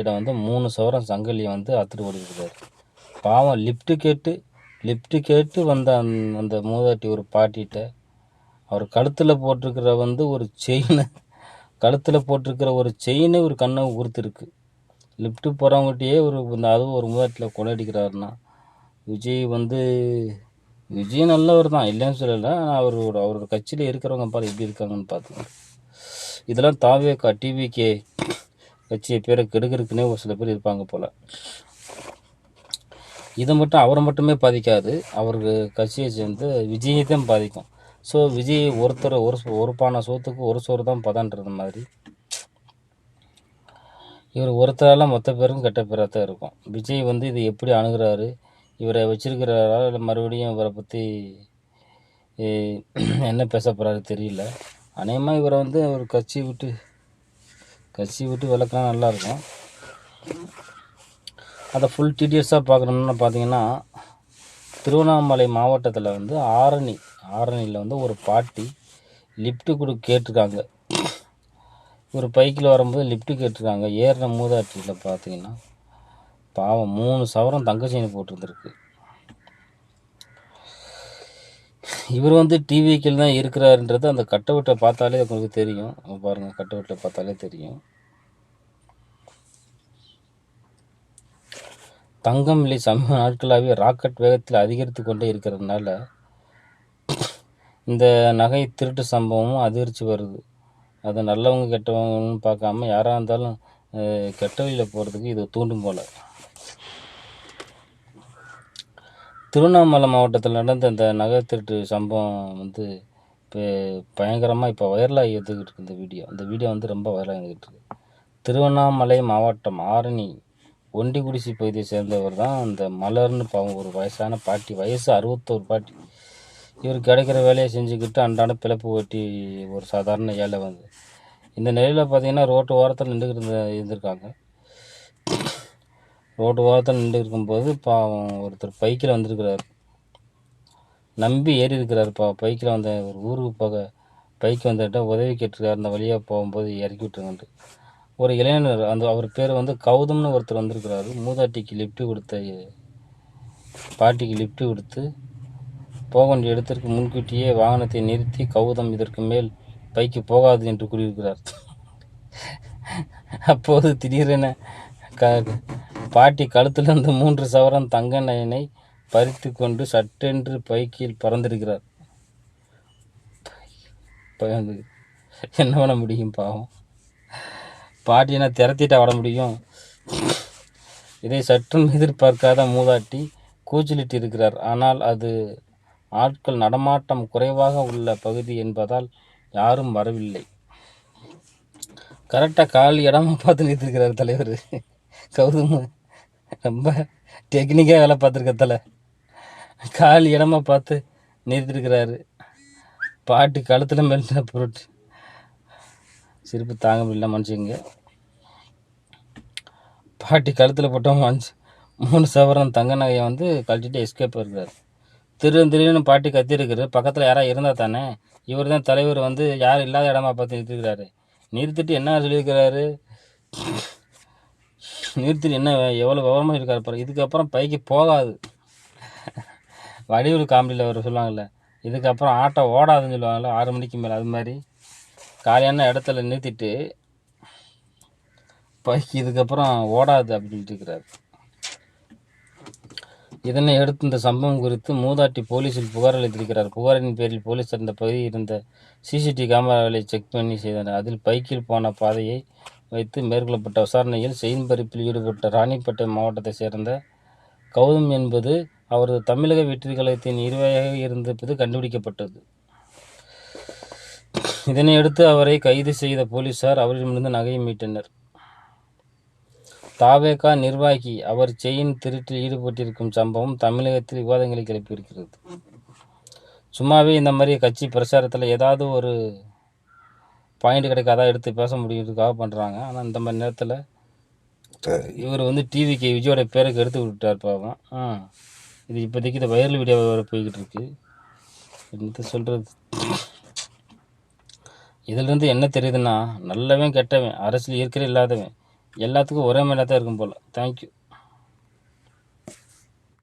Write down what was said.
இடம் வந்து மூணு சவரம் சங்கிலியை வந்து அத்துட்டு ஓடிருக்காரு பாவம் லிஃப்ட்டு கேட்டு லிஃப்ட்டு கேட்டு வந்த அந்த அந்த மூதாட்டி ஒரு பாட்டிகிட்ட அவர் கழுத்தில் போட்டிருக்கிற வந்து ஒரு செயினை கழுத்தில் போட்டிருக்கிற ஒரு செயினை ஒரு கண்ணை உறுத்திருக்கு. லிஃப்ட்டு போகிறவங்ககிட்டயே ஒரு இந்த அதுவும் ஒரு மூதாட்டியில் கொள்ளடிக்கிறாருன்னா விஜய் வந்து விஜய் நல்லவர் தான் இல்லைன்னு சொல்லலை ஆனால் அவரோட அவரோட கட்சியில் இருக்கிறவங்க பாரு எப்படி இருக்காங்கன்னு பார்த்துக்கோங்க. இதெல்லாம் தாவேக்கா டிவிகே கட்சியை பேரை கெடுக்கிறதுக்குன்னே ஒரு சில பேர் இருப்பாங்க போல். இதை மட்டும் அவரை மட்டுமே பாதிக்காது. அவருக்கு கட்சியை சேர்ந்து விஜயை தான் பாதிக்கும். ஸோ விஜய் ஒருத்தர் ஒரு சோ- ஒரு பானை சோத்துக்கு ஒரு சோறு தான் பதான்றது மாதிரி. இவர் ஒருத்தரால் மொத்த பேரும் கெட்ட பேராக தான் இருக்கும். விஜய் வந்து இதை எப்படி அணுகிறாரு? இவரை வச்சிருக்கிறாரா? இல்லை மறுபடியும் இவரை பற்றி என்ன பேச போகிறாரு தெரியல. அநேகமாக இவரை வந்து ஒரு கட்சி விட்டு கசி விட்டு விளக்குனா நல்லாயிருக்கும். அதை ஃபுல் டீட்டெயில்ஸாக பார்க்கணும்னு பார்த்தீங்கன்னா திருவண்ணாமலை மாவட்டத்தில் வந்து ஆரணி ஆரணியில் வந்து ஒரு பாட்டி லிஃப்ட்டு கொடு கேட்டிருக்காங்க. ஒரு பைக்கில் வரும்போது லிஃப்ட்டு கேட்டிருக்காங்க. ஏறின மூதாட்டியில் பார்த்தீங்கன்னா பாவம் மூணு சவரம் தங்க செயின் போட்டிருந்துருக்கு. இவர் வந்து டிவிக்கில் தான் இருக்கிறாருன்றது அந்த கட்டவுட்டை பார்த்தாலே உங்களுக்கு தெரியும். பாருங்கள் பாருங்க கட்டவுட்டை பார்த்தாலே தெரியும். தங்கம் விலை சமீப நாட்களாகவே ராக்கெட் வேகத்தில் அதிகரித்து கொண்டே இருக்கிறதுனால இந்த நகை திருட்டு சம்பவமும் அதிகரித்து வருது. அது நல்லவங்க கெட்டவங்கன்னு பார்க்காம யாராக இருந்தாலும் கெட்ட வழியில் போகிறதுக்கு இது தூண்டும் போல. திருவண்ணாமலை மாவட்டத்தில் நடந்த இந்த நகை திருட்டு சம்பவம் வந்து இப்போ பயங்கரமாக இப்போ வைரலாகி எடுத்துக்கிட்டு இருக்கு இந்த வீடியோ. இந்த வீடியோ வந்து ரொம்ப வைரலாக இருந்துக்கிட்டு இருக்கு. திருவண்ணாமலை மாவட்டம் ஆரணி ஒண்டிகுடிசி பகுதியை சேர்ந்தவர் தான் அந்த மலர்னு பாவம் ஒரு வயசான பாட்டி வயசு அறுபத்தோரு பாட்டி. இவர் கிடைக்கிற வேலையை செஞ்சுக்கிட்டு அன்றாட பிழப்பு ஓட்டி ஒரு சாதாரண ஏழை வந்து. இந்த நிலையில் பார்த்தீங்கன்னா ரோட்டு ஓரத்தில் நின்றுக்கிட்டு இருந்த இருந்திருக்காங்க. ரோட்டு ஓரத்தில் நின்று இருக்கும்போது பாவம் ஒருத்தர் பைக்கில் வந்திருக்கிறார். நம்பி ஏறி இருக்கிறார் பா பைக்கில் வந்த ஒரு ஊருக்கு போக பைக் வந்துட்டால் உதவி கேட்டிருக்காரு. அந்த வழியாக போகும்போது இறக்கி விட்டுருங்கன்ட்டு. ஒரு இளைஞர் அந்த அவர் பேர் வந்து கௌதம்னு ஒருத்தர் வந்திருக்கிறாரு. மூதாட்டிக்கு லிஃப்ட் கொடுத்த பாட்டிக்கு லிஃப்ட் கொடுத்து போக வேண்டிய இடத்திற்கு முன்கூட்டியே வாகனத்தை நிறுத்தி கௌதம் இதற்கு மேல் பைக்கு போகாது என்று கூறியிருக்கிறார். அப்போது திடீரென க பாட்டி கழுத்திலிருந்து மூன்று சவரன் தங்க நயனை பறித்து கொண்டு சட்டென்று பைக்கில் பறந்திருக்கிறார். என்ன பண்ண முடியும் பாவம்? பாட்டினா திரத்திட்டா வர முடியும்? இதை சற்றும் எதிர்பார்க்காத மூதாட்டி கூச்சலிட்டு இருக்கிறார். ஆனால் அது ஆட்கள் நடமாட்டம் குறைவாக உள்ள பகுதி என்பதால் யாரும் வரவில்லை. கரெக்டாக கால் இடமா பார்த்து நிறுத்திருக்கிறார் தலைவர். கௌதம் ரொம்ப டெக்னிக்காக வேலை பார்த்துருக்க தலை. கால் இடமா பார்த்து நிறுத்திருக்கிறாரு. பாட்டு கழுத்தில் மெல்ல பொருட்டு. சிரிப்பு தாங்க முடியல மனுஷங்க. பாட்டி கழுத்தில் போட்டோம் மனுஷ மூணு சவரன் தங்க நகையை வந்து கழட்டிட்டு எஸ்கேப் இருக்கிறார் திரு திருன்னு பாட்டி கத்திருக்கிறாரு பக்கத்தில் யாராவது இருந்தால் தானே. இவர் தான் தலைவர் வந்து யாரும் இல்லாத இடமா பார்த்து நிறுத்திருக்கிறாரு நிறுத்திட்டு என்ன சொல்லியிருக்கிறாரு? நிறுத்திட்டு என்ன எவ்வளோ விவரமாக இருக்கார் பாரு. இதுக்கப்புறம் பைக்கு போகாது. வடிவில் காமெடியில் அவர் சொல்லுவாங்கள்ல இதுக்கப்புறம் ஆட்டோ ஓடாதுன்னு சொல்லுவாங்கள்ல ஆறு மணிக்கு மேலே. அது மாதிரி. காலியான இடத்துல நிறுத்திட்டு பைக் இதுக்கப்புறம் ஓடாது அப்படின்ட்டு இருக்கிறார். இதனை அடுத்து இந்த சம்பவம் குறித்து மூதாட்டி போலீசில் புகார் அளித்திருக்கிறார். புகாரின் பேரில் போலீஸ் அந்த பகுதியில் இருந்த சிசிடிவி கேமராவை செக் பண்ணி செய்தனர். அதில் பைக்கில் போன பாதையை வைத்து மேற்கொள்ளப்பட்ட விசாரணையில் செயின் பறிப்பில் ஈடுபட்ட ராணிப்பேட்டை மாவட்டத்தைச் சேர்ந்த கௌதம் என்பது அவரது தமிழக வெற்றிகலத்தின் இருவையாக இருந்தது கண்டுபிடிக்கப்பட்டது. இதனையடுத்து அவரை கைது செய்த போலீசார் அவரிடமிருந்து நகையை மீட்டனர். தாவேகா நிர்வாகி அவர் செயின் திருட்டில் ஈடுபட்டிருக்கும் சம்பவம் தமிழகத்தில் விவாதங்களை கிளப்பியிருக்கிறது. சும்மாவே இந்த மாதிரி கட்சி பிரச்சாரத்தில் ஏதாவது ஒரு பாயிண்ட் கிடைக்காதா எடுத்து பேச முடியுறதுக்காக பண்ணுறாங்க ஆனால் இந்த மாதிரி நேரத்தில் இவர் வந்து டிவிக்கு விஜயோட பேருக்கு எடுத்து விட்டார் பாவம். ஆ இது இப்போதைக்கு இந்த வைரல் வீடியோ வேறு போய்கிட்டு இருக்கு. என்னத்த சொல்கிறது இதிலிருந்து என்ன தெரியுதுன்னா நல்லவன் கெட்டவன் அரசியல் இருக்கிற இல்லாதவன். எல்லாத்துக்கும் ஒரே மாதிரியாக தான் இருக்கும் போல். தேங்க்யூ